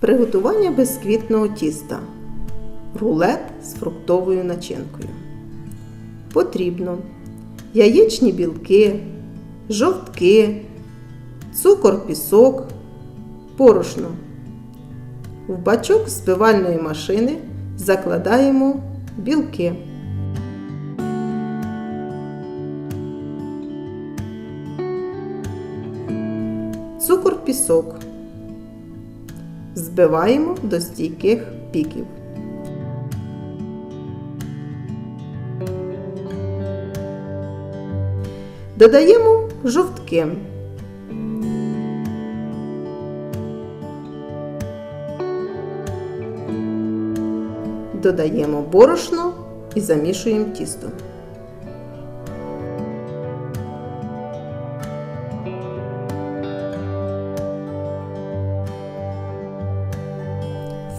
Приготування безквітного тіста. Рулет з фруктовою начинкою. Потрібно яєчні білки, жовтки, цукор, пісок, порошно. В бачок збивальної машини закладаємо білки. Цукор пісок. Збиваємо до стійких піків. Додаємо жовтки. Додаємо борошно і замішуємо тісто.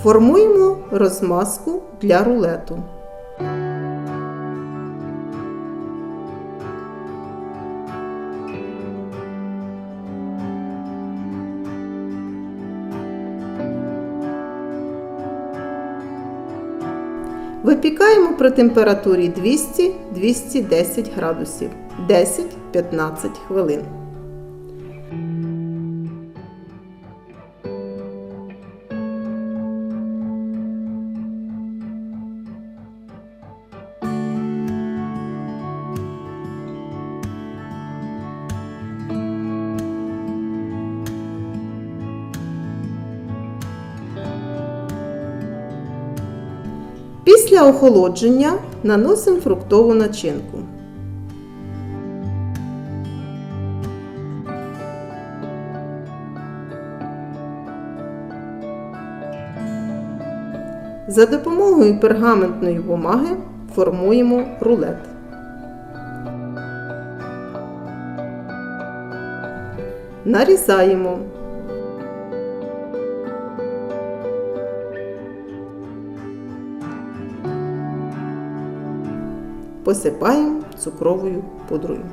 Формуємо розмазку для рулету. Випікаємо при температурі 200-210 градусів 10-15 хвилин. Після охолодження наносимо фруктову начинку. За допомогою пергаментної бумаги формуємо рулет. Нарізаємо. Посипаємо цукровою пудрою.